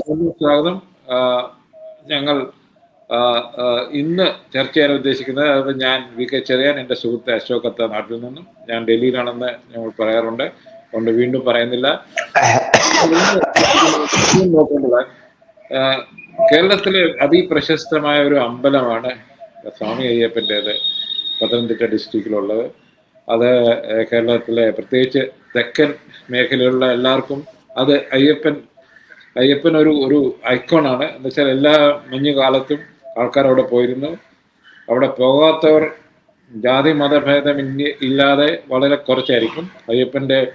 സ്വാഗതം. ഞങ്ങൾ ഇന്ന് ചർച്ച ചെയ്യാൻ ഉദ്ദേശിക്കുന്നത് അത് ഞാൻ വി കെ ചെറിയാൻ എന്റെ സുഹൃത്ത് അശോക് അത്ത നാട്ടിൽ നിന്നും. ഞാൻ ഡൽഹിയിലാണെന്ന് ഞങ്ങൾ പറയാറുണ്ട്. അതുകൊണ്ട് വീണ്ടും പറയുന്നില്ല. കേരളത്തിലെ അതിപ്രശസ്തമായ ഒരു അമ്പലമാണ് സ്വാമി അയ്യപ്പന്റേത് പത്തനംതിട്ട ഡിസ്ട്രിക്റ്റിലുള്ളത്. അത് കേരളത്തിലെ പ്രത്യേകിച്ച് തെക്കൻ മേഖലയിലുള്ള എല്ലാവർക്കും അത് അയ്യപ്പൻ അയ്യപ്പൻ ഒരു ഒരു ഐക്കോണാണ് എന്ന് വെച്ചാൽ എല്ലാ മഞ്ഞുകാലത്തും ആൾക്കാർ അവിടെ പോയിരുന്നു. അവിടെ പോകാത്തവർ ജാതി മതഭേദം ഇല്ലാതെ വളരെ കുറച്ചായിരിക്കും. അയ്യപ്പന്റെ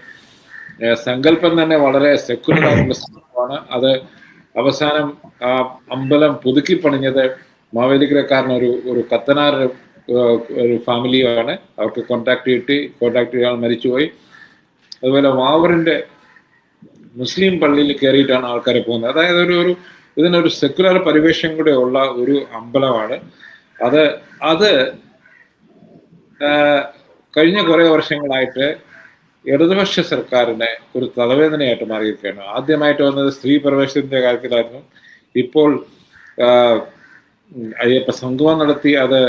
സങ്കല്പം തന്നെ വളരെ സെക്യുലർ ആയിട്ടുള്ള സംഭവമാണ്. അത് അവസാനം ആ അമ്പലം പുതുക്കി പണിഞ്ഞത് മാവേലിക്കരക്കാരൻ ഒരു ഒരു കത്തനാർ ഒരു ഫാമിലിയാണ് അവർക്ക് കോണ്ടാക്ട് കിട്ടി. കോണ്ടാക്ട് ചെയ്യാൻ മരിച്ചുപോയി. അതുപോലെ വാവറിന്റെ മുസ്ലിം പള്ളിയിൽ കയറിയിട്ടാണ് ആൾക്കാർ പോകുന്നത്. അതായത് ഒരു ഒരു ഇതിനൊരു സെക്യുലർ പരിവേഷം കൂടെ ഉള്ള ഒരു അമ്പലമാണ്. അത് അത് കഴിഞ്ഞ കുറെ വർഷങ്ങളായിട്ട് ഇടതുപക്ഷ സർക്കാരിന് ഒരു തലവേദനയായിട്ട് മാറിയിരിക്കുകയാണ്. ആദ്യമായിട്ട് വന്നത് സ്ത്രീ പ്രവേശനത്തിന്റെ കാര്യത്തിലായിരുന്നു. ഇപ്പോൾ അയ്യപ്പ സംഗമം നടത്തി അത്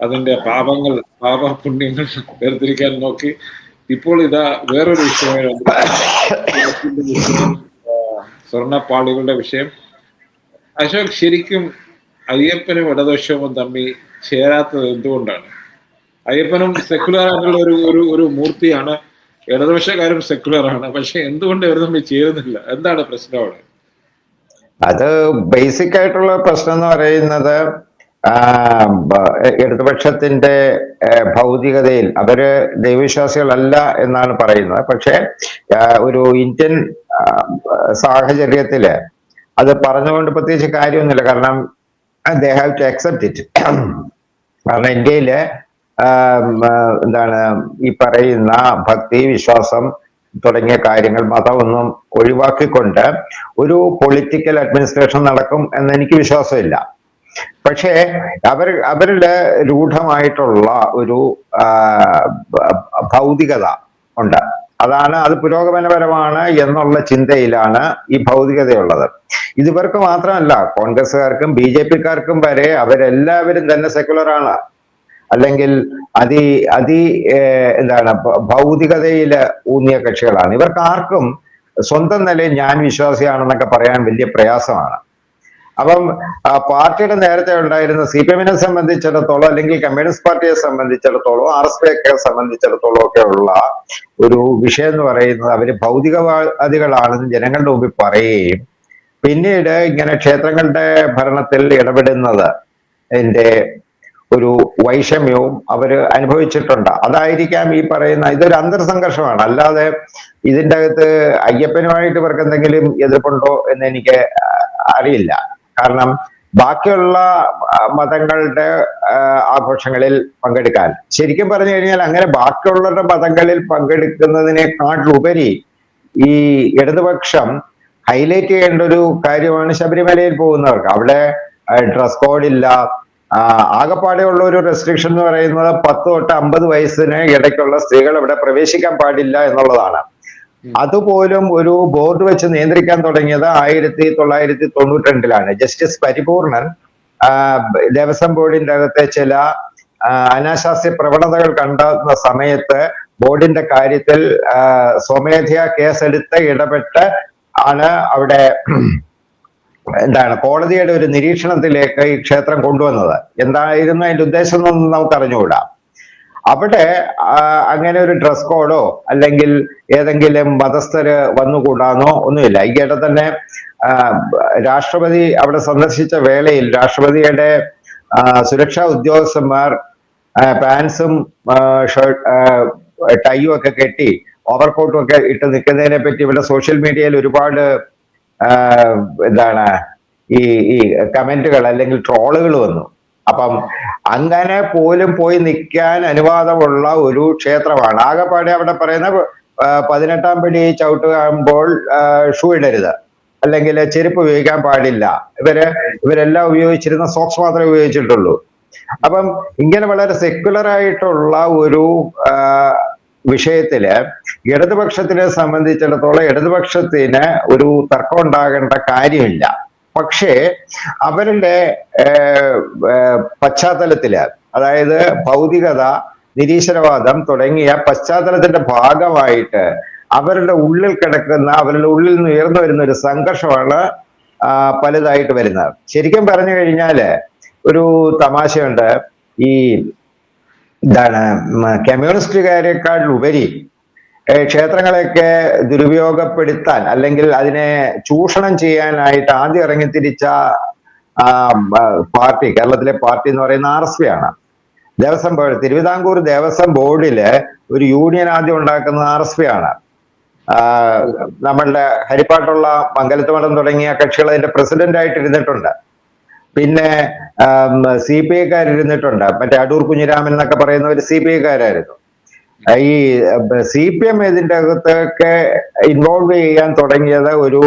അതിന്റെ പാപങ്ങൾ പാപ പുണ്യങ്ങൾ വേർതിരിക്കാൻ നോക്കി. ഇപ്പോൾ ഇതാ വേറൊരു വിഷയമായി വന്നിരിക്കുകയാണ്. വിഷയം, വിഷയം അശോക് ശരിക്കും അയ്യപ്പനും ഇടദോഷവും തമ്മിൽ ചേരാത്തത് എന്തുകൊണ്ടാണ്? അയ്യപ്പനും സെക്യുലർ ആയിട്ടുള്ള ഒരു ഒരു ഒരു മൂർത്തിയാണ്. ഇടതുപക്ഷക്കാരും സെക്യുലർ ആണ്. പക്ഷെ എന്തുകൊണ്ട് ഇവർ തമ്മിൽ ചേരുന്നില്ല? എന്താണ് പ്രശ്നം അവിടെ? അത് ബേസിക് ആയിട്ടുള്ള പ്രശ്നം എന്ന് പറയുന്നത് ഇടതുപക്ഷത്തിന്റെ ഭൗതികതയിൽ അവർ ദൈവവിശ്വാസികളല്ല എന്നാണ് പറയുന്നത്. പക്ഷെ ഒരു ഇന്ത്യൻ സാഹചര്യത്തിൽ അത് പറഞ്ഞുകൊണ്ട് പ്രത്യേകിച്ച് കാര്യമൊന്നുമില്ല. കാരണം they have to accept it കാരണം ഇന്ത്യയിൽ എന്താണ് ഈ പറയുന്ന ഭക്തി വിശ്വാസം തുടങ്ങിയ കാര്യങ്ങൾ മതമൊന്നും ഒഴിവാക്കിക്കൊണ്ട് ഒരു പൊളിറ്റിക്കൽ അഡ്മിനിസ്ട്രേഷൻ നടക്കും എന്ന് എനിക്ക് വിശ്വാസമില്ല. പക്ഷേ അവർ അവരുടെ രൂഢമായിട്ടുള്ള ഒരു ഭൗതികത ഉണ്ട്. അതാണ് അത് പുരോഗമനപരമാണ് എന്നുള്ള ചിന്തയിലാണ് ഈ ഭൗതികതയുള്ളത്. ഇതുവർക്ക് മാത്രമല്ല കോൺഗ്രസ്സുകാർക്കും ബി ജെ പിക്കാർക്കും വരെ അവരെല്ലാവരും തന്നെ സെക്കുലറാണ് അല്ലെങ്കിൽ അതി അതി എന്താണ് ഭൗതികതയിൽ ഊന്നിയ കക്ഷികളാണ്. ഇവർക്ക് ആർക്കും സ്വന്തം നിലയിൽ ഞാൻ വിശ്വാസിയാണെന്നൊക്കെ പറയാൻ വലിയ പ്രയാസമാണ്. അപ്പം പാർട്ടിയുടെ നേരത്തെ ഉണ്ടായിരുന്ന സി പി എമ്മിനെ സംബന്ധിച്ചിടത്തോളം അല്ലെങ്കിൽ കമ്മ്യൂണിസ്റ്റ് പാർട്ടിയെ സംബന്ധിച്ചിടത്തോളം ആർ എസ് പി ഒക്കെ സംബന്ധിച്ചിടത്തോളം ഒക്കെ ഉള്ള ഒരു വിഷയം എന്ന് പറയുന്നത് അവർ ഭൗതികവാദികളാണെന്ന് ജനങ്ങളുടെ മുമ്പിൽ പറയുകയും പിന്നീട് ഇങ്ങനെ ക്ഷേത്രങ്ങളുടെ ഭരണത്തിൽ ഇടപെടുന്നത് എന്റെ ഒരു വൈഷമ്യവും അവർ അനുഭവിച്ചിട്ടുണ്ട്. അതായിരിക്കാം ഈ പറയുന്ന ഇതൊരു അന്തർസംഘർഷമാണ്. അല്ലാതെ ഇതിന്റെ അകത്ത് അയ്യപ്പനുമായിട്ട് ഇവർക്ക് എന്തെങ്കിലും എതിർപ്പുണ്ടോ എന്ന് എനിക്ക് അറിയില്ല. കാരണം ബാക്കിയുള്ള മതങ്ങളുടെ ആഘോഷങ്ങളിൽ പങ്കെടുക്കാൻ. ശരിക്കും പറഞ്ഞു കഴിഞ്ഞാൽ അങ്ങനെ ബാക്കിയുള്ളവരുടെ മതങ്ങളിൽ പങ്കെടുക്കുന്നതിനേക്കാളുപരി ഈ ഇടതുപക്ഷം ഹൈലൈറ്റ് ചെയ്യേണ്ട ഒരു കാര്യമാണ് ശബരിമലയിൽ പോകുന്നവർക്ക്. അവിടെ ഡ്രസ് കോഡ് ഇല്ല. ആകെപ്പാടെ ആകപ്പാടെയുള്ള ഒരു റെസ്ട്രിക്ഷൻ എന്ന് പറയുന്നത് പത്ത് തൊട്ട് അമ്പത് വയസ്സിന് ഇടയ്ക്കുള്ള സ്ത്രീകൾ ഇവിടെ പ്രവേശിക്കാൻ പാടില്ല എന്നുള്ളതാണ്. അതുപോലും ഒരു ബോർഡ് വെച്ച് നിയന്ത്രിക്കാൻ തുടങ്ങിയത് ആയിരത്തി തൊള്ളായിരത്തി തൊണ്ണൂറ്റി രണ്ടിലാണ് ജസ്റ്റിസ് പരിപൂർണൻ ദേവസ്വം ബോർഡിന്റെ അകത്തെ ചില അനാശാസ്യ പ്രവണതകൾ കണ്ടെത്തുന്ന സമയത്ത് ബോർഡിന്റെ കാര്യത്തിൽ സ്വമേധയാ കേസെടുത്ത് ഇടപെട്ട് ആണ് അവിടെ എന്താണ് കോടതിയുടെ ഒരു നിരീക്ഷണത്തിലേക്ക് ഈ ക്ഷേത്രം കൊണ്ടുവന്നത്. എന്തായിരുന്നു അതിന്റെ ഉദ്ദേശം എന്നൊന്നും നമുക്ക് അറിഞ്ഞുകൂടാ അവിടെ അങ്ങനെ ഒരു ഡ്രസ് കോഡോ അല്ലെങ്കിൽ ഏതെങ്കിലും മതസ്ഥര് വന്നുകൂടാന്നോ ഒന്നുമില്ല. ഈ കേട്ട തന്നെ രാഷ്ട്രപതി അവിടെ സന്ദർശിച്ച വേളയിൽ രാഷ്ട്രപതിയുടെ സുരക്ഷാ ഉദ്യോഗസ്ഥന്മാർ പാൻസും ഷർട്ട് ടൈയും ഒക്കെ കെട്ടി ഓവർകോട്ടും ഒക്കെ ഇട്ട് നിൽക്കുന്നതിനെ പറ്റി ഇവിടെ സോഷ്യൽ മീഡിയയിൽ ഒരുപാട് എന്താണ് ഈ ഈ കമന്റുകൾ അല്ലെങ്കിൽ ട്രോളുകൾ വന്നു. അപ്പം അങ്ങനെ പോലും പോയി നിൽക്കാൻ അനുവാദമുള്ള ഒരു ക്ഷേത്രമാണ്. ആകെപ്പാടെ അവിടെ പറയുന്ന പതിനെട്ടാം പടി ചവിട്ടുമ്പോൾ ഷൂ ഇടരുത്. അല്ലെങ്കിൽ ചെരുപ്പ് ഉപയോഗിക്കാൻ പാടില്ല. ഇവർ ഇവരെല്ലാം ഉപയോഗിച്ചിരുന്ന സോക്സ് മാത്രമേ ഉപയോഗിച്ചിട്ടുള്ളൂ. അപ്പം ഇങ്ങനെ വളരെ സെക്യുലർ ആയിട്ടുള്ള ഒരു വിഷയത്തിൽ ഇടതുപക്ഷത്തിനെ സംബന്ധിച്ചിടത്തോളം ഇടതുപക്ഷത്തിന് ഒരു തർക്കം ഉണ്ടാകേണ്ട കാര്യമില്ല. പക്ഷേ അവരുടെ പശ്ചാത്തലത്തിൽ അതായത് ഭൗതികത നിരീശ്വരവാദം തുടങ്ങിയ പശ്ചാത്തലത്തിന്റെ ഭാഗമായിട്ട് അവരുടെ ഉള്ളിൽ കിടക്കുന്ന അവരുടെ ഉള്ളിൽ നിന്ന് ഉയർന്നു വരുന്ന ഒരു സംഘർഷമാണ് പലതായിട്ട് വരുന്നത്. ശരിക്കും പറഞ്ഞു കഴിഞ്ഞാൽ ഒരു തമാശയുണ്ട്. ഈ എന്താണ് കമ്മ്യൂണിസ്റ്റുകാരെക്കാൾ ഉപരി ക്ഷേത്രങ്ങളെയൊക്കെ ദുരുപയോഗപ്പെടുത്താൻ അല്ലെങ്കിൽ അതിനെ ചൂഷണം ചെയ്യാനായിട്ട് ആദ്യം ഇറങ്ങിത്തിരിച്ച പാർട്ടി കേരളത്തിലെ പാർട്ടി എന്ന് പറയുന്ന ആർ എസ് പി ആണ്. ദേവസ്വം ബോർഡ് തിരുവിതാംകൂർ ദേവസ്വം ബോർഡിൽ ഒരു യൂണിയൻ ആദ്യം ഉണ്ടാക്കുന്നത് ആർ എസ് പി ആണ്. നമ്മളുടെ ഹരിപ്പാട്ടുള്ള മംഗലത്ത് മഠം തുടങ്ങിയ കക്ഷികൾ അതിന്റെ പ്രസിഡന്റ് ആയിട്ട് ഇരുന്നിട്ടുണ്ട് പിന്നെ സി പി ഐക്കാരിരുന്നിട്ടുണ്ട്. മറ്റേ അടൂർ കുഞ്ഞിരാമൻ എന്നൊക്കെ പറയുന്നവർ സി പി ഐക്കാരായിരുന്നു. ഈ സി പി എം ഇതിന്റെ അകത്തൊക്കെ ഇൻവോൾവ് ചെയ്യാൻ തുടങ്ങിയത് ഒരു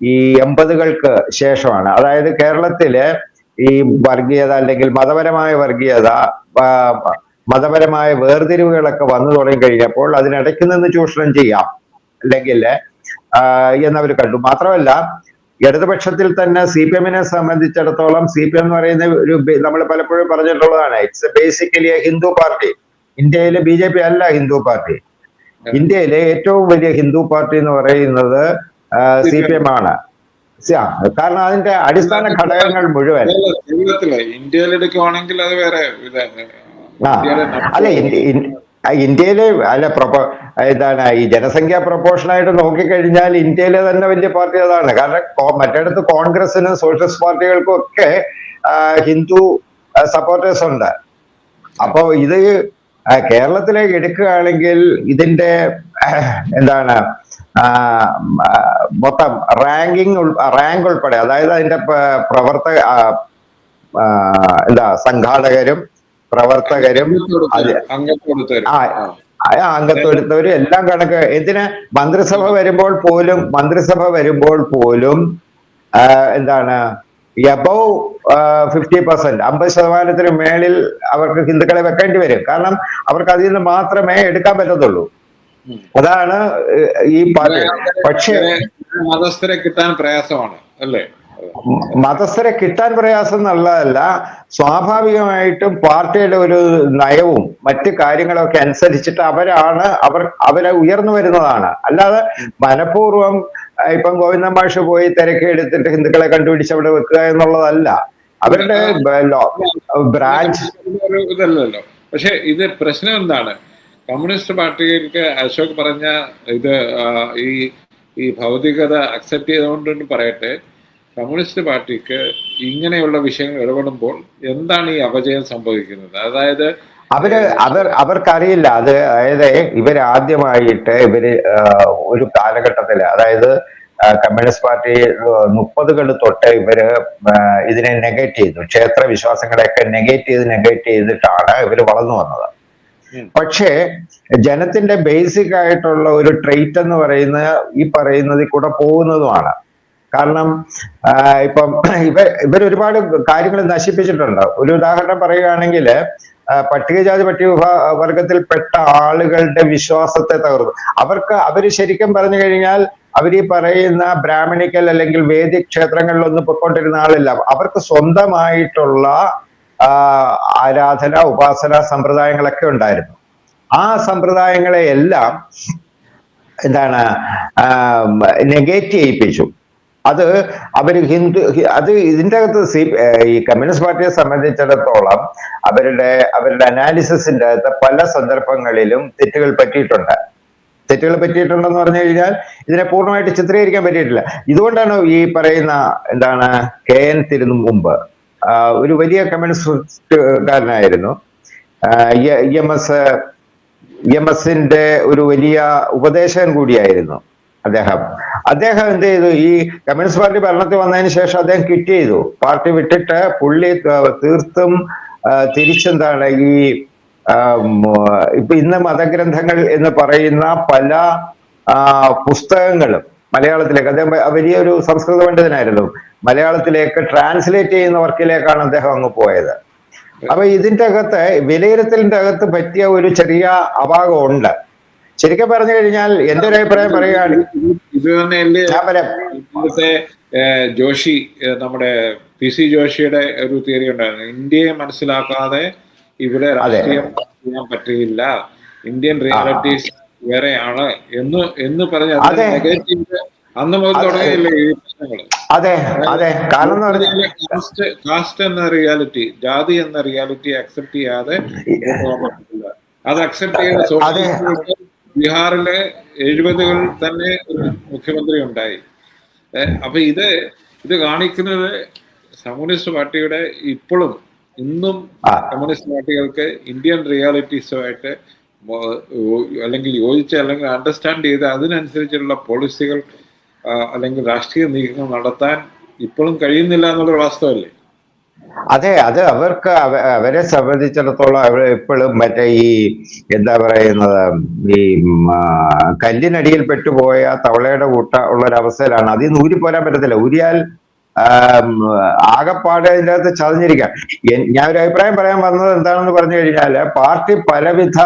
ഈ എൺപതുകൾക്ക് ശേഷമാണ്. അതായത് കേരളത്തിൽ ഈ വർഗീയത അല്ലെങ്കിൽ മതപരമായ വർഗീയത മതപരമായ വേർതിരിവുകളൊക്കെ വന്നു തുടങ്ങി കഴിഞ്ഞപ്പോൾ അതിനിടയ്ക്ക് നിന്ന് ചൂഷണം ചെയ്യാം അല്ലെങ്കിൽ എന്നവർ കണ്ടു. മാത്രമല്ല ഇടതുപക്ഷത്തിൽ തന്നെ സി പി എമ്മിനെ സംബന്ധിച്ചിടത്തോളം സി പി എം എന്ന് പറയുന്ന ഒരു നമ്മൾ പലപ്പോഴും പറഞ്ഞിട്ടുള്ളതാണ് it's basically a Hindu party ഇന്ത്യയിലെ ബി ജെ പി അല്ല ഹിന്ദു പാർട്ടി. ഇന്ത്യയിലെ ഏറ്റവും വലിയ ഹിന്ദു പാർട്ടി എന്ന് പറയുന്നത് സി പി എം ആണ്. കാരണം അതിന്റെ അടിസ്ഥാന ഘടകങ്ങൾ മുഴുവൻ. ഇന്ത്യയിലെടുക്കുവാണെങ്കിൽ അത് വേറെ ഇന്ത്യയിലെ അല്ല ഇന്ത്യയിലെ അല്ല പ്രൊപ്പോ എന്താണ് ഈ ജനസംഖ്യ പ്രൊപ്പോർഷനായിട്ട് നോക്കിക്കഴിഞ്ഞാൽ ഇന്ത്യയിലെ തന്നെ വലിയ പാർട്ടി അതാണ്. കാരണം മറ്റേടത്ത് മറ്റിടത്ത് കോൺഗ്രസിനും സോഷ്യലിസ്റ്റ് പാർട്ടികൾക്കും ഒക്കെ ഹിന്ദു സപ്പോർട്ടേഴ്സ് ഉണ്ട്. അപ്പോ ഇത് കേരളത്തിലേക്ക് എടുക്കുകയാണെങ്കിൽ ഇതിന്റെ എന്താണ് മൊത്തം റാങ്കിങ് റാങ്ക് ഉൾപ്പെടെ അതായത് അതിന്റെ പ്രവർത്തക എന്താ സംഘാടകരും പ്രവർത്തകരും ആ ആ. അംഗത്വം എല്ലാം കണക്ക് എന്തിന് മന്ത്രിസഭ വരുമ്പോൾ പോലും മന്ത്രിസഭ വരുമ്പോൾ പോലും എന്താണ് എബവ് ഫിഫ്റ്റി പെർസെന്റ് അമ്പത് ശതമാനത്തിന് മേളിൽ അവർക്ക് ഹിന്ദുക്കളെ വെക്കേണ്ടി വരും. കാരണം അവർക്ക് അതിൽ നിന്ന് മാത്രമേ എടുക്കാൻ പറ്റത്തുള്ളൂ. അതാണ് ഈ പക്ഷേ മതസ്ഥരെ കിട്ടാൻ പ്രയാസമാണ് അല്ലേ? മതസ്ഥരെ കിട്ടാൻ പ്രയാസം എന്നുള്ളതല്ല സ്വാഭാവികമായിട്ടും പാർട്ടിയുടെ ഒരു നയവും മറ്റ് കാര്യങ്ങളൊക്കെ അനുസരിച്ചിട്ട് അവരാണ് അവർ അവരെ ഉയർന്നു വരുന്നതാണ്. അല്ലാതെ മനഃപൂർവം ഇപ്പം ഗോവിന്ദൻ മാഷ് പോയി തിരക്കി എടുത്തിട്ട് ഹിന്ദുക്കളെ കണ്ടുപിടിച്ച് അവിടെ വെക്കുക എന്നുള്ളതല്ല. അവരുടെ ബ്രാഞ്ച് ഇതല്ലല്ലോ. പക്ഷെ ഇത് പ്രശ്നം എന്താണ്? കമ്മ്യൂണിസ്റ്റ് പാർട്ടികൾക്ക് അശോക് പറഞ്ഞ ഇത് ഈ ഈ ഭൗതികത അക്സെപ്റ്റ് ചെയ്തുകൊണ്ടെന്ന് പറയട്ടെ. കമ്മ്യൂണിസ്റ്റ് പാർട്ടിക്ക് ഇങ്ങനെയുള്ള വിഷയങ്ങൾ ഇടപെടുമ്പോൾ എന്താണ് ഈ അപജയം സംഭവിക്കുന്നത്? അതായത് അവർ അവർ അവർക്കറിയില്ല. അത് അതായത് ഇവരാദ്യമായിട്ട് ഇവർ ഒരു കാലഘട്ടത്തിൽ അതായത് കമ്മ്യൂണിസ്റ്റ് പാർട്ടി മുപ്പതുകൾ തൊട്ട് ഇവർ ഇതിനെ നെഗറ്റ് ചെയ്തു. ക്ഷേത്ര വിശ്വാസങ്ങളെയൊക്കെ നെഗറ്റ് ചെയ്ത് നെഗറ്റ് ചെയ്തിട്ടാണ് ഇവർ വളർന്നു വന്നത്. പക്ഷേ ജനത്തിന്റെ ബേസിക് ആയിട്ടുള്ള ഒരു ട്രെയ്റ്റ് എന്ന് പറയുന്ന ഈ പറയുന്നതിൽ കൂടെ പോകുന്നതുമാണ്. കാരണം ഇപ്പം ഇവ ഇവർ ഒരുപാട് കാര്യങ്ങൾ നശിപ്പിച്ചിട്ടുണ്ട്. ഒരു ഉദാഹരണം പറയുകയാണെങ്കിൽ പട്ടികജാതി പട്ടിക വർഗത്തിൽപ്പെട്ട ആളുകളുടെ വിശ്വാസത്തെ തകർന്നു. അവർക്ക് അവർ ശരിക്കും പറഞ്ഞു കഴിഞ്ഞാൽ അവർ ഈ പറയുന്ന ബ്രാഹ്മണിക്കൽ അല്ലെങ്കിൽ വേദിക് ക്ഷേത്രങ്ങളിലൊന്നും പൊയ്ക്കൊണ്ടിരുന്ന ആളില്ല. അവർക്ക് സ്വന്തമായിട്ടുള്ള ആരാധന ഉപാസന സമ്പ്രദായങ്ങളൊക്കെ ഉണ്ടായിരുന്നു. ആ സമ്പ്രദായങ്ങളെ എല്ലാം എന്താണ് നെഗേറ്റ് ചെയ്യിപ്പിച്ചു. അത് അവർ ഹിന്ദു അത് ഇതിന്റെ അകത്ത് സി ഈ കമ്മ്യൂണിസ്റ്റ് പാർട്ടിയെ സംബന്ധിച്ചിടത്തോളം അവരുടെ അവരുടെ അനാലിസിന്റെ അകത്ത് പല സന്ദർഭങ്ങളിലും തെറ്റുകൾ പറ്റിയിട്ടുണ്ട്. തെറ്റുകൾ പറ്റിയിട്ടുണ്ടെന്ന് പറഞ്ഞു കഴിഞ്ഞാൽ ഇതിനെ പൂർണമായിട്ട് ചിത്രീകരിക്കാൻ പറ്റിയിട്ടില്ല. ഇതുകൊണ്ടാണ് ഈ പറയുന്ന എന്താണ് കെ എൻ തിരുന്നു മുമ്പ് ഒരു വലിയ കമ്മ്യൂണിസ്റ്റുകാരനായിരുന്നു. എം എസ് എം എസിന്റെ ഒരു വലിയ ഉപദേശകൻ കൂടിയായിരുന്നു. അദ്ദേഹം. അദ്ദേഹം എന്ത് ചെയ്തു? ഈ കമ്മ്യൂണിസ്റ്റ് പാർട്ടി ഭരണത്തിൽ വന്നതിന് ശേഷം അദ്ദേഹം ക്വിറ്റ് ചെയ്തു. പാർട്ടി വിട്ടിട്ട് പുള്ളി തീർത്തും തിരിച്ചെന്താണ് ഈ ഇപ്പൊ ഇന്ന് മതഗ്രന്ഥങ്ങൾ എന്ന് പറയുന്ന പല പുസ്തകങ്ങളും മലയാളത്തിലേക്ക് അദ്ദേഹം വലിയൊരു സംസ്കൃത പണ്ഡിതനായിരുന്നു. മലയാളത്തിലേക്ക് ട്രാൻസ്ലേറ്റ് ചെയ്യുന്ന വർക്കിലേക്കാണ് അദ്ദേഹം അങ്ങ് പോയത്. അപ്പൊ ഇതിന്റെ അകത്ത് വിലയിരുത്തലിന്റെ അകത്ത് പറ്റിയ ഒരു ചെറിയ അപാകം ഉണ്ട്. ശരിക്കും പറഞ്ഞു കഴിഞ്ഞാൽ എന്റെ ഒരു അഭിപ്രായം പറയുകയാണ്. ഇത് തന്നെ ഇന്നത്തെ ജോഷി നമ്മുടെ പി സി ജോഷിയുടെ ഒരു തിയറി ഉണ്ടായിരുന്നു. ഇന്ത്യയെ മനസ്സിലാക്കാതെ ഇവിടെ രാഷ്ട്രീയം ചെയ്യാൻ പറ്റില്ല ഇന്ത്യൻ റിയാലിറ്റീസ് വേറെയാണ് എന്ന് എന്ന് പറഞ്ഞ നെഗറ്റീവ് അന്ന് മുതൽ തുടങ്ങിയല്ലേ ഈ പ്രശ്നങ്ങൾ അതെ അതെ. കാരണം കാസ്റ്റ് കാസ്റ്റ് എന്ന റിയാലിറ്റി ജാതി എന്ന റിയാലിറ്റി അക്സെപ്റ്റ് ചെയ്യാതെ അത് അക്സെപ്റ്റ് ചെയ്ത അതെ. ബീഹാറിലെ എഴുപതുകളിൽ തന്നെ ഒരു മുഖ്യമന്ത്രി ഉണ്ടായി. അപ്പൊ ഇത് ഇത് കാണിക്കുന്നത് കമ്മ്യൂണിസ്റ്റ് പാർട്ടിയുടെ ഇപ്പോഴും ഇന്നും കമ്മ്യൂണിസ്റ്റ് പാർട്ടികൾക്ക് ഇന്ത്യൻ റിയാലിറ്റീസുമായിട്ട് അല്ലെങ്കിൽ യോജിച്ച് അല്ലെങ്കിൽ അണ്ടർസ്റ്റാൻഡ് ചെയ്ത് അതിനനുസരിച്ചുള്ള പോളിസികൾ അല്ലെങ്കിൽ രാഷ്ട്രീയ നീക്കങ്ങൾ നടത്താൻ ഇപ്പോഴും കഴിയുന്നില്ല എന്നുള്ളൊരു വാസ്തവല്ലേ? അതെ അത് അവർക്ക് അവ- അവരെ സംബന്ധിച്ചിടത്തോളം അവർ എപ്പോഴും മറ്റേ ഈ എന്താ പറയുന്നത് ഈ കല്ലിനടിയിൽ പെട്ടുപോയ തവളയുടെ കൂട്ട ഉള്ള ഒരു അവസ്ഥയിലാണ് അതിൽ നിന്ന് പോരാൻ പറ്റത്തില്ല. ഊരിയാൽ ആകെപ്പാടെ അതിന്റെ അകത്ത് ചതഞ്ഞിരിക്കാം ഞാൻ ഒരു അഭിപ്രായം പറയാൻ വന്നത് എന്താണെന്ന് പറഞ്ഞു കഴിഞ്ഞാൽ പാർട്ടി പലവിധ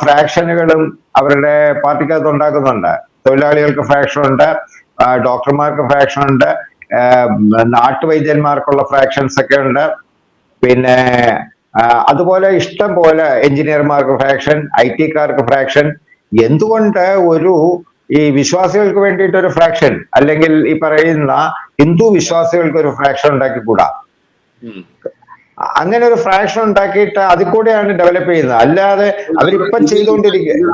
ഫ്രാക്ഷനുകളും അവരുടെ പാർട്ടിക്കകത്ത് ഉണ്ടാക്കുന്നുണ്ട്. തൊഴിലാളികൾക്ക് ഫ്രാക്ഷൻ ഉണ്ട് ഡോക്ടർമാർക്ക് ഫ്രാക്ഷൻ ഉണ്ട് നാട്ടുവൈദ്യന്മാർക്കുള്ള ഫ്രാക്ഷൻസ് ഒക്കെ ഉണ്ട്. പിന്നെ അതുപോലെ ഇഷ്ടം പോലെ എഞ്ചിനീയർമാർക്ക് ഫ്രാക്ഷൻ ഐ ടിക്കാർക്ക് ഫ്രാക്ഷൻ എന്തുകൊണ്ട് ഒരു ഈ വിശ്വാസികൾക്ക് വേണ്ടിയിട്ട് ഒരു ഫ്രാക്ഷൻ അല്ലെങ്കിൽ ഈ പറയുന്ന ഹിന്ദു വിശ്വാസികൾക്ക് ഒരു ഫ്രാക്ഷൻ ഉണ്ടാക്കിക്കൂടാ. അങ്ങനെ ഒരു ഫ്രാക്ഷൻ ഉണ്ടാക്കിയിട്ട് അതിൽ കൂടെയാണ് ഡെവലപ്പ് ചെയ്യുന്നത്. അല്ലാതെ അവരിപ്പം ചെയ്തുകൊണ്ടിരിക്കുക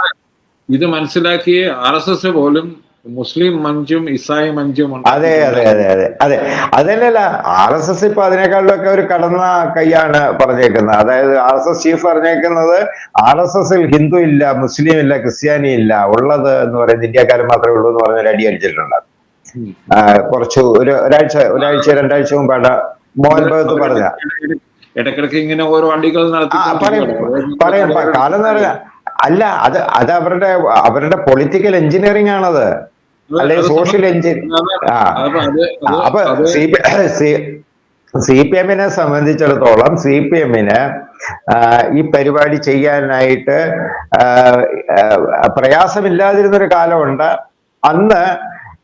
ഇത് മനസ്സിലാക്കി ആർ എസ് എസ് പോലും മുസ്ലിം മഞ്ചും ഇസായി മഞ്ചും അതെ അതെ അതെ അതെ അതെ. അതല്ലല്ല ആർ എസ് എസ് ഇപ്പൊ അതിനേക്കാളിലൊക്കെ ഒരു കടന്ന കൈയാണ് പറഞ്ഞേക്കുന്നത്. അതായത് ആർ എസ് എസ് ചീഫ് പറഞ്ഞേക്കുന്നത് ആർ എസ് എസിൽ ഹിന്ദു ഇല്ല മുസ്ലിം ഇല്ല ക്രിസ്ത്യാനി ഇല്ല ഉള്ളത് എന്ന് പറയുന്നത് ഇന്ത്യക്കാരൻ മാത്രമേ ഉള്ളൂ എന്ന് പറഞ്ഞ ഒരു അടി അടിച്ചിട്ടുണ്ട്. കുറച്ചു ഒരു ഒരാഴ്ച ഒരാഴ്ച രണ്ടാഴ്ച മുമ്പാണ് മോഹൻ ഭഗത്ത് പറഞ്ഞ ഇടക്കിടക്ക് ഇങ്ങനെ ഓരോ വണ്ടികൾ നടത്തി പറയാം കാലം എന്ന് അല്ല അത് അത് അവരുടെ അവരുടെ പൊളിറ്റിക്കൽ എഞ്ചിനീയറിംഗ് ആണത്. അല്ലെങ്കിൽ സോഷ്യൽ എഞ്ചിൻ ആ. അപ്പൊ സി പി സി പി എമ്മിനെ സംബന്ധിച്ചിടത്തോളം സി പി എമ്മിന് ഈ പരിപാടി ചെയ്യാനായിട്ട് പ്രയാസമില്ലാതിരുന്നൊരു കാലമുണ്ട്. അന്ന്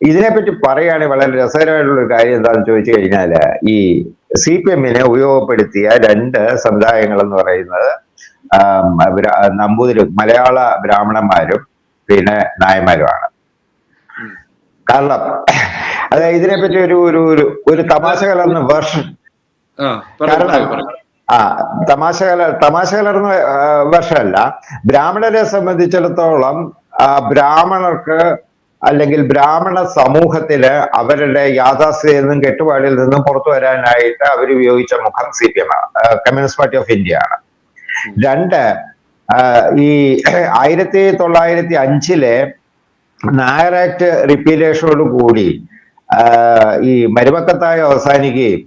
ഇതിനെപ്പറ്റി പറയുകയാണെങ്കിൽ വളരെ രസകരമായിട്ടുള്ള ഒരു കാര്യം എന്താണെന്ന് ചോദിച്ചു കഴിഞ്ഞാൽ ഈ സി പി എമ്മിനെ ഉപയോഗപ്പെടുത്തിയ രണ്ട് സമുദായങ്ങൾ എന്ന് പറയുന്നത് നമ്പൂതിരി മലയാള ബ്രാഹ്മണന്മാരും പിന്നെ നായന്മാരുമാണ്. കാരണം അതായത് ഇതിനെപ്പറ്റി ഒരു ഒരു ഒരു ഒരു തമാശ കലർന്ന വേർഷൻ. കാരണം. ആ തമാശ കല തമാശ കലർന്ന വേർഷനല്ല. ബ്രാഹ്മണരെ സംബന്ധിച്ചിടത്തോളം ആ, ബ്രാഹ്മണർക്ക് അല്ലെങ്കിൽ ബ്രാഹ്മണ സമൂഹത്തിൽ അവരുടെ യാഥാസ്ഥ്യത്തിൽ നിന്നും കെട്ടുപാടിൽ നിന്നും പുറത്തു വരാനായിട്ട് അവർ ഉപയോഗിച്ച മുഖം സി പി എം ആണ്. കമ്മ്യൂണിസ്റ്റ് പാർട്ടി ഓഫ് ഇന്ത്യ ആണ്. രണ്ട് ഈ ആയിരത്തി തൊള്ളായിരത്തി അഞ്ചിലെ നായർ ആക്ട് റിപ്പീലേഷനോട് കൂടി ഈ മരുമക്കത്തായ അവസാനിക്കുകയും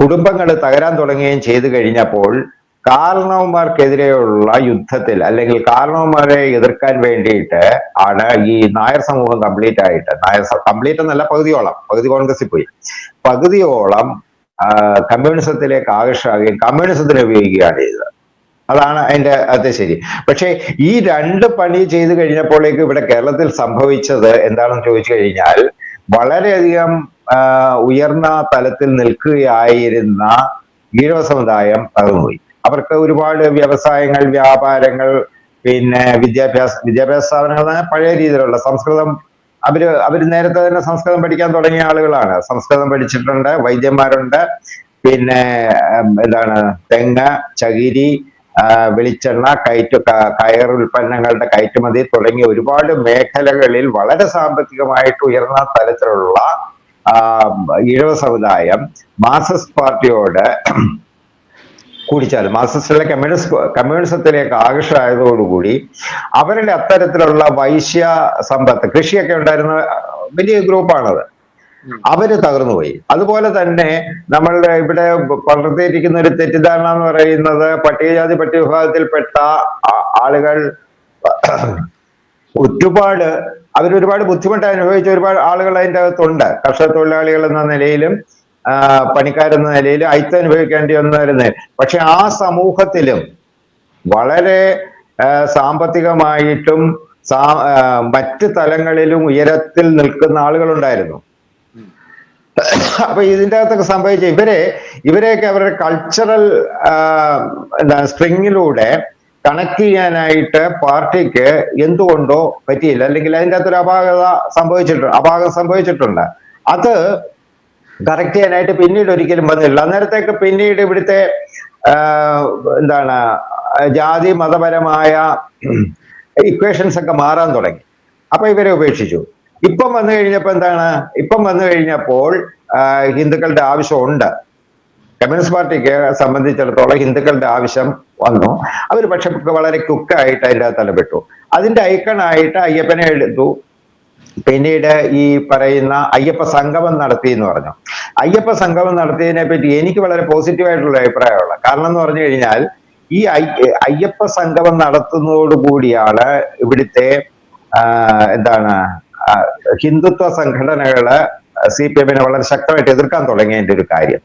കുടുംബങ്ങൾ തകരാൻ തുടങ്ങുകയും ചെയ്തു കഴിഞ്ഞപ്പോൾ കാരണവന്മാർക്കെതിരെയുള്ള യുദ്ധത്തിൽ അല്ലെങ്കിൽ കാരണവന്മാരെ എതിർക്കാൻ വേണ്ടിയിട്ട് ആണ് ഈ നായർ സമൂഹം കംപ്ലീറ്റ് ആയിട്ട് നായർ കംപ്ലീറ്റ് എന്നല്ല പകുതിയോളം പകുതി കോൺഗ്രസിൽ പോയി. പകുതിയോളം കമ്മ്യൂണിസത്തിലേക്ക് ആകർഷാകുകയും കമ്മ്യൂണിസത്തിന് ഉപയോഗിക്കുകയാണ് ചെയ്തത്. അതാണ് അതിന്റെ അത് ശരി. പക്ഷേ ഈ രണ്ട് പണി ചെയ്തു കഴിഞ്ഞപ്പോഴേക്ക് ഇവിടെ കേരളത്തിൽ സംഭവിച്ചത് എന്താണെന്ന് ചോദിച്ചു കഴിഞ്ഞാൽ വളരെയധികം ഉയർന്ന തലത്തിൽ നിൽക്കുകയായിരുന്ന ഈഴവ സമുദായം തകർന്നുപോയി. അവർക്ക് ഒരുപാട് വ്യവസായങ്ങൾ വ്യാപാരങ്ങൾ പിന്നെ വിദ്യാഭ്യാസ വിദ്യാഭ്യാസ സ്ഥാപനങ്ങൾ പഴയ രീതിയിലുള്ള സംസ്കൃതം. അവർ അവർ നേരത്തെ തന്നെ സംസ്കൃതം പഠിക്കാൻ തുടങ്ങിയ ആളുകളാണ്. സംസ്കൃതം പഠിച്ചിട്ടുണ്ട് വൈദ്യന്മാരുണ്ട്. പിന്നെ എന്താണ്? തെങ്ങ് ചകിരി വെളിച്ചെണ്ണ കയറ്റു കയർ ഉൽപ്പന്നങ്ങളുടെ കയറ്റുമതി തുടങ്ങിയ ഒരുപാട് മേഖലകളിൽ വളരെ സാമ്പത്തികമായിട്ട് ഉയർന്ന തലത്തിലുള്ള ഇഴവ സമുദായം മാർക്സിസ്റ്റ് പാർട്ടിയോട് കൂടിച്ചാൽ മാർക്സിസ്റ്റിലെ കമ്മ്യൂണിസ്റ്റ് കമ്മ്യൂണിസത്തിലേക്ക് ആകർഷമായതോടുകൂടി അവരുടെ അത്തരത്തിലുള്ള വൈശ്യ സമ്പത്ത് കൃഷിയൊക്കെ ഉണ്ടായിരുന്ന വലിയ ഗ്രൂപ്പാണത്. അവർ തകർന്നുപോയി അതുപോലെ തന്നെ നമ്മളുടെ ഇവിടെ പകർത്തിയിരിക്കുന്ന ഒരു തെറ്റിദ്ധാരണ എന്ന് പറയുന്നത് പട്ടികജാതി പട്ടികവിഭാഗത്തിൽപ്പെട്ട വിഭാഗത്തിൽപ്പെട്ട ആളുകൾ ഒരുപാട് അവരൊരുപാട് ബുദ്ധിമുട്ട് അനുഭവിച്ച ഒരുപാട് ആളുകൾ അതിന്റെ അകത്തുണ്ട്. കർഷക തൊഴിലാളികൾ എന്ന നിലയിലും പണിക്കാരെന്ന നിലയിലും അയിത്തം അനുഭവിക്കേണ്ടി വന്നിരുന്നത് പക്ഷെ ആ സമൂഹത്തിലും വളരെ സാമ്പത്തികമായിട്ടും മറ്റ് തലങ്ങളിലും ഉയരത്തിൽ നിൽക്കുന്ന ആളുകളുണ്ടായിരുന്നു. അപ്പൊ ഇതിന്റെ അകത്തൊക്കെ സംഭവിച്ച ഇവരെ ഇവരെയൊക്കെ അവരുടെ കൾച്ചറൽ എന്താ സ്ട്രിങ്ങിലൂടെ കണക്ട് ചെയ്യാനായിട്ട് പാർട്ടിക്ക് എന്തുകൊണ്ടോ പറ്റിയില്ല. അല്ലെങ്കിൽ അതിന്റെ അകത്തൊരു അപാകത സംഭവിച്ചിട്ടുണ്ട് അപാകം സംഭവിച്ചിട്ടുണ്ട്. അത് കറക്റ്റ് ചെയ്യാനായിട്ട് പിന്നീട് ഒരിക്കലും വന്നില്ല. അന്നേരത്തേക്ക് പിന്നീട് ഇവിടുത്തെ എന്താണ് ജാതി മതപരമായ ഇക്വേഷൻസ് ഒക്കെ മാറാൻ തുടങ്ങി. അപ്പൊ ഇവരെ ഉപേക്ഷിച്ചു. ഇപ്പം വന്നു കഴിഞ്ഞപ്പോൾ എന്താണ്? ഇപ്പം വന്നു കഴിഞ്ഞപ്പോൾ ഹിന്ദുക്കളുടെ ആവശ്യമുണ്ട്. കമ്മ്യൂണിസ്റ്റ് പാർട്ടിക്ക് സംബന്ധിച്ചിടത്തോളം ഹിന്ദുക്കളുടെ ആവശ്യം വന്നു. അവർ പക്ഷെ വളരെ കുക്കായിട്ട് അതിന്റെ തലപ്പെട്ടു അതിന്റെ ഐക്കണായിട്ട് അയ്യപ്പനെ എടുത്തു. പിന്നീട് ഈ പറയുന്ന അയ്യപ്പ സംഗമം നടത്തി എന്ന് പറഞ്ഞു. അയ്യപ്പ സംഗമം നടത്തിയതിനെ പറ്റി എനിക്ക് വളരെ പോസിറ്റീവ് ആയിട്ടുള്ള അഭിപ്രായമുള്ള കാരണം എന്ന് പറഞ്ഞു കഴിഞ്ഞാൽ ഈ അയ്യപ്പ സംഗമം നടത്തുന്നതോടുകൂടിയാണ് ഇവിടുത്തെ എന്താണ് ഹിന്ദുത്വ സംഘടനകൾ സി പി എമ്മിനെ വളരെ ശക്തമായിട്ട് എതിർക്കാൻ തുടങ്ങിയതിന്റെ ഒരു കാര്യം.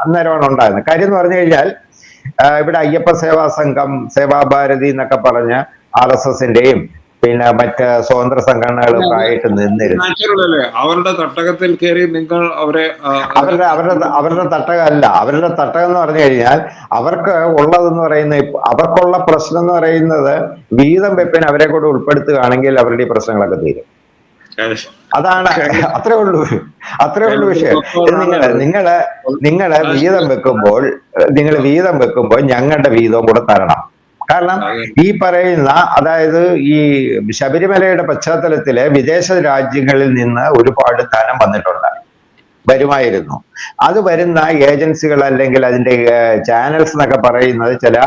അന്നേരമാണ് ഉണ്ടായിരുന്നത്. കാര്യം എന്ന് പറഞ്ഞു കഴിഞ്ഞാൽ ഇവിടെ അയ്യപ്പ സേവാ സംഘം സേവാഭാരതി എന്നൊക്കെ പറഞ്ഞ് ആർ എസ് എസിന്റെയും പിന്നെ മറ്റ് സ്വതന്ത്ര സംഘടനകളുമായിട്ട് ആയിട്ട് നിന്നിരുന്നു. അവരുടെ തട്ടകത്തിൽ കയറി നിങ്ങൾ അവരെ അവരുടെ അവരുടെ അവരുടെ തട്ടകം അല്ല അവരുടെ തട്ടകം എന്ന് പറഞ്ഞു കഴിഞ്ഞാൽ അവർക്ക് ഉള്ളതെന്ന് പറയുന്ന അവർക്കുള്ള പ്രശ്നം എന്ന് പറയുന്നത് വീതം വെപ്പിന് അവരെ കൂടെ ഉൾപ്പെടുത്തുകയാണെങ്കിൽ അവരുടെ ഈ പ്രശ്നങ്ങളൊക്കെ തീരും. അതാണ് അത്രേ ഉള്ളൂ അത്രേ ഉള്ളൂ വിഷയം. നിങ്ങൾ നിങ്ങൾ നിങ്ങൾ നിങ്ങൾ വീതം വെക്കുമ്പോൾ നിങ്ങൾ വീതം വെക്കുമ്പോൾ ഞങ്ങളുടെ വീതവും കൂടെ തരണം. കാരണം ഈ പറയുന്ന അതായത് ഈ ശബരിമലയുടെ പശ്ചാത്തലത്തിൽ വിദേശ രാജ്യങ്ങളിൽ നിന്ന് ഒരുപാട് ധനം വന്നിട്ടുണ്ട്. വരുമായിരുന്നു. അത് വരുന്ന ഏജൻസികൾ അല്ലെങ്കിൽ അതിന്റെ ചാനൽസ് എന്നൊക്കെ പറയുന്നത് ചില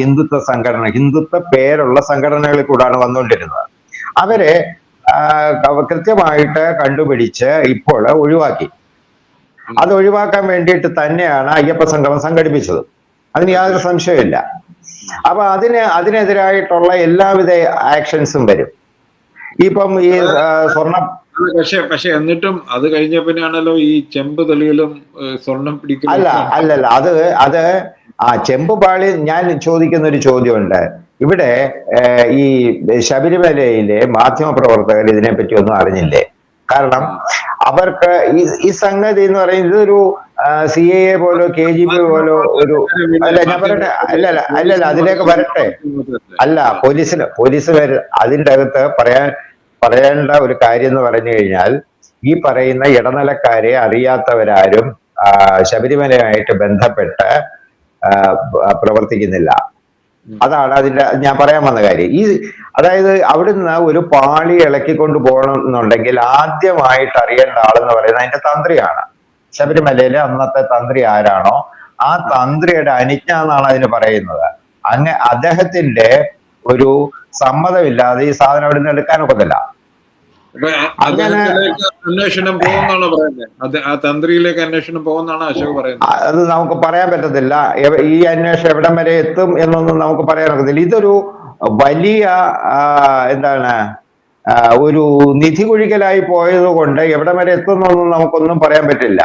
ഹിന്ദുത്വ സംഘടന ഹിന്ദുത്വ പേരുള്ള സംഘടനകളിൽ കൂടാണ് വന്നുകൊണ്ടിരുന്നത്. അവരെ കൃത്യമായിട്ട് കണ്ടുപിടിച്ച് ഇപ്പോൾ ഒഴിവാക്കി. അത് ഒഴിവാക്കാൻ വേണ്ടിയിട്ട് തന്നെയാണ് അയ്യപ്പ സംഗമം സംഘടിപ്പിച്ചത്. അതിന് യാതൊരു സംശയമില്ല അപ്പൊ അതിന് അതിനെതിരായിട്ടുള്ള എല്ലാവിധ ആക്ഷൻസും വരും. ഇപ്പം ഈ സ്വർണം പക്ഷേ പക്ഷെ എന്നിട്ടും അത് കഴിഞ്ഞ പിന്നെയാണല്ലോ ഈ ചെമ്പ് തെളിയിലും സ്വർണം പിടിക്കും അല്ല അല്ലല്ല അത് അത് ആ ചെമ്പ് പാളി ഞാൻ ചോദിക്കുന്ന ഒരു ചോദ്യമുണ്ട്. ഇവിടെ ഈ ശബരിമലയിലെ മാധ്യമ പ്രവർത്തകർ ഇതിനെപ്പറ്റി ഒന്നും അറിഞ്ഞില്ലേ? കാരണം അവർക്ക് ഈ സംഗതി എന്ന് പറയുന്നത് ഒരു സി എ എ പോലോ കെ ജി ബി പോലോ ഒരു അല്ല ഞാൻ പറയട്ടെ അല്ലല്ല അല്ലല്ല അതിലേക്ക് വരട്ടെ. അല്ല പോലീസിന് പോലീസ് വര അതിന്റെ അകത്ത് പറയാൻ പറയേണ്ട ഒരു കാര്യം എന്ന് പറഞ്ഞു കഴിഞ്ഞാൽ ഈ പറയുന്ന ഇടനിലക്കാരെ അറിയാത്തവരാരും ശബരിമലയുമായിട്ട് ബന്ധപ്പെട്ട് പ്രവർത്തിക്കുന്നില്ല. അതാണ് അതിന്റെ ഞാൻ പറയാൻ വന്ന കാര്യം. ഈ അതായത് അവിടുന്ന് ഒരു പാളി ഇളക്കിക്കൊണ്ട് പോകണം എന്നുണ്ടെങ്കിൽ ആദ്യമായിട്ട് അറിയേണ്ട ആളെന്ന് പറയുന്നത് അതിന്റെ തന്ത്രിയാണ്. ശബരിമലയിലെ അന്നത്തെ തന്ത്രി ആരാണോ? ആ തന്ത്രിയുടെ അനുജ്ഞ എന്നാണ് അതിന് പറയുന്നത്. അങ്ങ് അദ്ദേഹത്തിന്റെ ഒരു സമ്മതമില്ലാതെ ഈ സാധനം അവിടുന്ന് എടുക്കാൻ ഒക്കത്തില്ല. അന്വേഷണം പോകുന്നാണോ പറയുന്നത് അത് ആ തന്ത്രിയിലേക്ക് അന്വേഷണം പോകുന്നാണ് അശോക് പറയുന്നത്? അത് നമുക്ക് പറയാൻ പറ്റത്തില്ല. ഈ അന്വേഷണം എവിടം വരെ എത്തും എന്നൊന്നും നമുക്ക് പറയാൻ പറ്റത്തില്ല. ഇതൊരു വലിയ എന്താണ് ഒരു നിധി കുഴിക്കലായി പോയത് കൊണ്ട് എവിടം വരെ എത്തുന്നൊന്നും നമുക്കൊന്നും പറയാൻ പറ്റില്ല.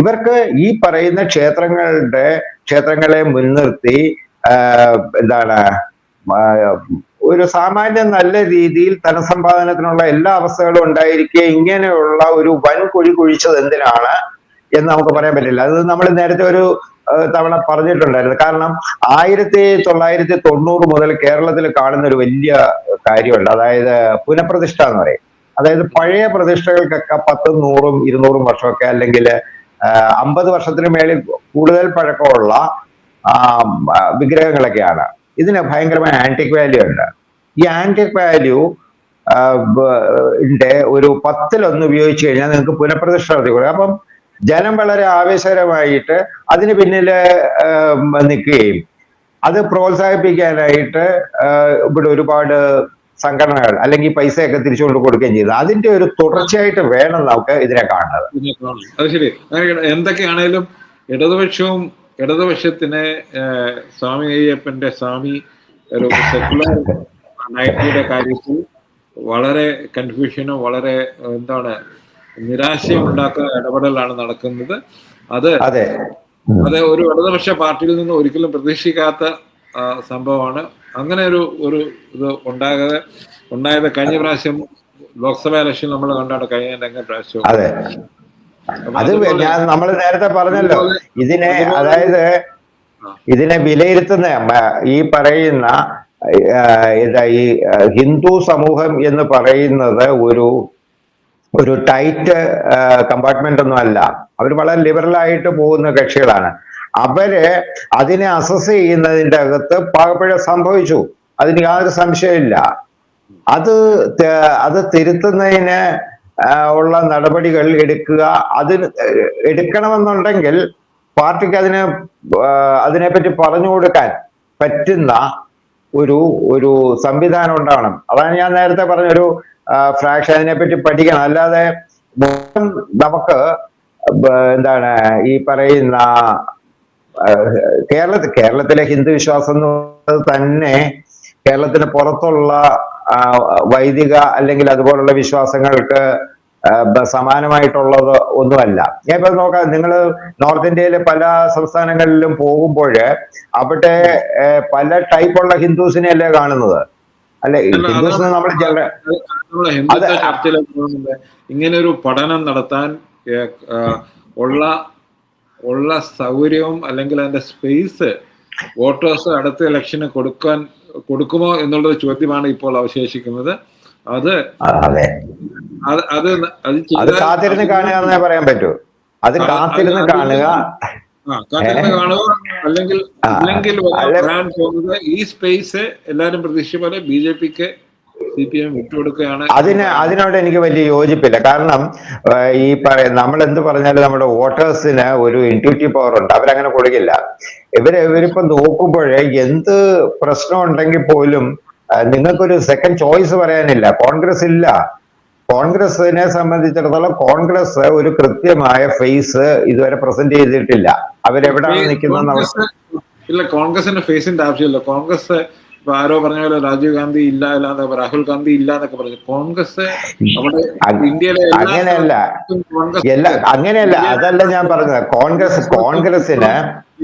ഇവർക്ക് ഈ പറയുന്ന ക്ഷേത്രങ്ങളുടെ ക്ഷേത്രങ്ങളെ മുൻനിർത്തി എന്താണ് ഒരു സാമാന്യ നല്ല രീതിയിൽ ധനസമ്പാദനത്തിനുള്ള എല്ലാ അവസ്ഥകളും ഉണ്ടായിരിക്കെ ഇങ്ങനെയുള്ള ഒരു വൻ കുഴി കുഴിച്ചത് എന്തിനാണ് എന്ന് നമുക്ക് പറയാൻ പറ്റില്ല. അത് നമ്മൾ നേരത്തെ ഒരു തവണ പറഞ്ഞിട്ടുണ്ടായിരുന്നു. കാരണം ആയിരത്തി തൊള്ളായിരത്തി തൊണ്ണൂറ് മുതൽ കേരളത്തിൽ കാണുന്ന ഒരു വലിയ കാര്യമുണ്ട്. അതായത് പുനഃപ്രതിഷ്ഠ എന്ന് പറയും. അതായത് പഴയ പ്രതിഷ്ഠകൾക്കൊക്കെ പത്തും നൂറും ഇരുന്നൂറും വർഷമൊക്കെ അല്ലെങ്കിൽ അമ്പത് വർഷത്തിന് മേളിൽ കൂടുതൽ പഴക്കമുള്ള വിഗ്രഹങ്ങളൊക്കെയാണ്. ഇതിന് ഭയങ്കരമായ ആന്റിക് വാല്യൂ ഉണ്ട്. ഈ ആന്റിക് വാല്യൂ ഒരു പത്തിലൊന്ന് ഉപയോഗിച്ച് കഴിഞ്ഞാൽ നിങ്ങൾക്ക് പുനഃപ്രതിഷ്ഠ കൊടുക്കും അപ്പം ജനം വളരെ ആവേശകരമായിട്ട് അതിന് പിന്നിൽ നിൽക്കുകയും അത് പ്രോത്സാഹിപ്പിക്കാനായിട്ട് ഇവിടെ ഒരുപാട് സംഘടനകൾ അല്ലെങ്കിൽ പൈസയൊക്കെ തിരിച്ചുകൊണ്ട് കൊടുക്കുകയും ചെയ്തു. അതിന്റെ ഒരു തുടർച്ചയായിട്ട് വേണം നമുക്ക് ഇതിനെ കാണുന്നത്. എന്തൊക്കെയാണേലും ഇടതുപക്ഷവും ഇടതുപക്ഷത്തിനെ സ്വാമി അയ്യപ്പന്റെ സ്വാമി ഒരു സെക്കുലർ നയത്തിന്റെ കാര്യത്തിൽ വളരെ കൺഫ്യൂഷനും വളരെ എന്താണ് നിരാശയും ഉണ്ടാക്കുന്ന ഇടപെടലാണ് നടക്കുന്നത്. അത് അതെ. ഒരു ഇടതുപക്ഷ പാർട്ടിയിൽ നിന്ന് ഒരിക്കലും പ്രതീക്ഷിക്കാത്ത സംഭവമാണ്. അങ്ങനെ ഒരു ഒരു ഇത് ഉണ്ടാകാതെ ഉണ്ടായത് കഴിഞ്ഞ പ്രാവശ്യം ലോക്സഭാ ഇലക്ഷൻ നമ്മൾ കണ്ടാണ് കഴിഞ്ഞ കഴിഞ്ഞ പ്രാവശ്യം അതെ ഞാൻ നമ്മൾ നേരത്തെ പറഞ്ഞല്ലോ. ഇതിനെ അതായത് ഇതിനെ വിലയിരുത്തുന്ന ഈ പറയുന്ന ഈ ഹിന്ദു സമൂഹം എന്ന് പറയുന്നത് ഒരു ഒരു ടൈറ്റ് കമ്പാർട്ട്മെന്റ് ഒന്നും അല്ല. അവർ വളരെ ലിബറൽ ആയിട്ട് പോകുന്ന കക്ഷികളാണ്. അവർ അതിനെ അസസ് ചെയ്യുന്നതിന്റെ അകത്ത് പാകപ്പഴ സംഭവിച്ചു. അതിന് യാതൊരു സംശയമില്ല അത് അത് തിരുത്തുന്നതിന് ഉള്ള നടപടികൾ എടുക്കുക. അതിന് എടുക്കണമെന്നുണ്ടെങ്കിൽ പാർട്ടിക്ക് അതിന് അതിനെപ്പറ്റി പറഞ്ഞു കൊടുക്കാൻ പറ്റുന്ന ഒരു ഒരു സംവിധാനം ഉണ്ടാവണം. അതാണ് ഞാൻ നേരത്തെ പറഞ്ഞ ഒരു ഫ്രാക്ഷൻ അതിനെപ്പറ്റി പഠിക്കണം. അല്ലാതെ നമുക്ക് എന്താണ് ഈ പറയുന്ന കേരളത്തിൽ കേരളത്തിലെ ഹിന്ദു വിശ്വാസം എന്ന് തന്നെ കേരളത്തിന് പുറത്തുള്ള വൈദിക അല്ലെങ്കിൽ അതുപോലുള്ള വിശ്വാസങ്ങൾക്ക് സമാനമായിട്ടുള്ളത് ഒന്നുമല്ല. ഞാൻ ഇപ്പൊ നോക്കാം നിങ്ങൾ നോർത്ത് ഇന്ത്യയിലെ പല സംസ്ഥാനങ്ങളിലും പോകുമ്പോൾ അവിടെ പല ടൈപ്പുള്ള ഹിന്ദുസിനെ അല്ലേ കാണുന്നത് അല്ലെ ഹിന്ദുസിനെ നമ്മൾ ഇങ്ങനെ ഒരു പഠനം നടത്താൻ ഉള്ള ഉള്ള സൗകര്യവും അല്ലെങ്കിൽ അതിന്റെ സ്പേസ് വോട്ടേഴ്സ് അടുത്ത ഇലക്ഷന് കൊടുക്കാൻ കൊടുക്കുമോ എന്നുള്ള ചോദ്യമാണ് ഇപ്പോൾ അവശേഷിക്കുന്നത്. അത് അതെ. അത് കാത്തിരുന്ന് കാണുക പറയാൻ പറ്റൂ. അത് കാത്തിരുന്ന് കാണുക. കാണുക. അല്ലെങ്കിൽ ആ, വരാൻ പോകുന്നത് ഈ സ്പേസ് എല്ലാരും പ്രതീക്ഷിച്ച പോലെ ബി ജെ പിക്ക് സി പി എം വിട്ടുകൊടുക്കുകയാണ്. അതിന് അതിനോട് എനിക്ക് വലിയ യോജിപ്പില്ല. കാരണം ഈ പറയ നമ്മൾ എന്ത് പറഞ്ഞാലും നമ്മുടെ വോട്ടേഴ്സിന് ഒരു ഇന്റ്യൂട്ടീവ് പവർ ഉണ്ട്. അവരങ്ങനെ കൊടുക്കില്ല. ഇവർ ഇവരിപ്പോ നോക്കുമ്പോഴേ എന്ത് പ്രശ്നം ഉണ്ടെങ്കിൽ പോലും നിങ്ങൾക്കൊരു സെക്കൻഡ് ചോയ്സ് പറയാനില്ല. കോൺഗ്രസ് ഇല്ല. കോൺഗ്രസിനെ സംബന്ധിച്ചിടത്തോളം കോൺഗ്രസ് ഒരു കൃത്യമായ ഫേസ് ഇതുവരെ പ്രസന്റ് ചെയ്തിട്ടില്ല. അവരെവിടാണ് നിൽക്കുന്നത് ഇല്ല കോൺഗ്രസിന്റെ ഫേസിന്റെ ആവശ്യമില്ല. കോൺഗ്രസ് ഇപ്പൊ ആരോ പറഞ്ഞ പോലെ രാജീവ് ഗാന്ധി ഇല്ല അല്ലാതെ രാഹുൽ ഗാന്ധി ഇല്ല എന്നൊക്കെ പറഞ്ഞു. കോൺഗ്രസ് അവിടെ ഇന്ത്യയിലെ അങ്ങനെയല്ല. എല്ലാ അങ്ങനെയല്ല. അതല്ല ഞാൻ പറഞ്ഞത്. കോൺഗ്രസ് കോൺഗ്രസിന്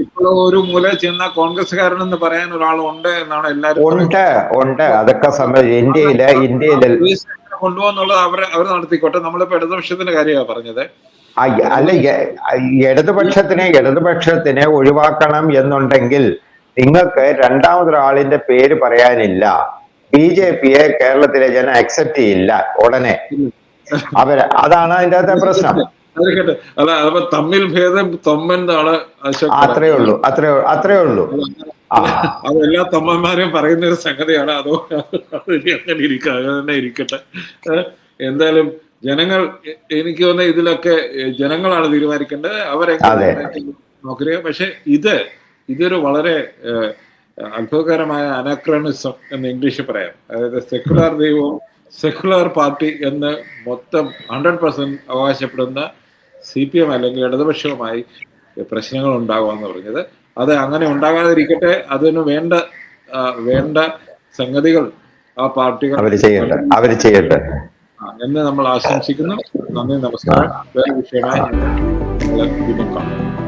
ഇപ്പോൾ ഒരു മൂല ചെന്ന കോൺഗ്രസ്സുകാരനെന്ന് പറയാൻ ഒരാൾ ഉണ്ട് എന്നാണ് എല്ലാവരും ഉണ്ട് ഉണ്ട്. അതൊക്കെ സംബന്ധിച്ച് ഇന്ത്യയിൽ ഇന്ത്യയിൽ കൊണ്ടുപോകുന്നുള്ളത് അവരെ അവർ നടത്തിക്കോട്ടെ. നമ്മളിപ്പോ ഇടതുപക്ഷത്തിന്റെ കാര്യമാണ് പറഞ്ഞത്. അല്ല ഇടതുപക്ഷത്തിനെ ഇടതുപക്ഷത്തിനെ ഒഴിവാക്കണം എന്നുണ്ടെങ്കിൽ നിങ്ങൾക്ക് രണ്ടാമതൊരാളിന്റെ പേര് പറയാനില്ല. ബി ജെ പിയെ കേരളത്തിലെ ജനം അക്സെപ്റ്റ് ചെയ്യില്ല ഉടനെ. അവർ അതാണ് അതിന്റെ അകത്തെ പ്രശ്നം. അല്ല അപ്പൊ തമ്മിൽ ഭേദം തൊമ്മെന്നാണ് അത്രേ ഉള്ളൂ അത്രേ അത്രേ ഉള്ളൂ. അതെല്ലാ തമ്മന്മാരെയും പറയുന്ന ഒരു സംഗതിയാണ്. അതോ അങ്ങനെ ഇരിക്കുക തന്നെ ഇരിക്കട്ടെ. എന്തായാലും ജനങ്ങൾ എനിക്ക് തോന്നുന്ന ഇതിലൊക്കെ ജനങ്ങളാണ് തീരുമാനിക്കേണ്ടത്. അവരെ നോക്കുക പക്ഷെ ഇത് ഇതൊരു വളരെ അത്ഭുതകരമായ അനക്രണിസം എന്ന് ഇംഗ്ലീഷിൽ പറയാം. അതായത് സെക്കുലർ ദൈവവും സെക്കുലർ പാർട്ടി എന്ന് മൊത്തം ഹൺഡ്രഡ് പെർസെന്റ് അവകാശപ്പെടുന്ന സി പി എം അല്ലെങ്കിൽ ഇടതുപക്ഷവുമായി പ്രശ്നങ്ങൾ ഉണ്ടാകുമെന്ന് പറഞ്ഞത്. അത് അങ്ങനെ ഉണ്ടാകാതിരിക്കട്ടെ അതിന് വേണ്ട വേണ്ട സംഗതികൾ ആ പാർട്ടികൾ അവർ ചെയ്യട്ടെ എന്ന് നമ്മൾ ആശംസിക്കുന്നു. നന്ദി നമസ്കാരം. വേറെ വിഷയമായി പിന്നെ കാണാം.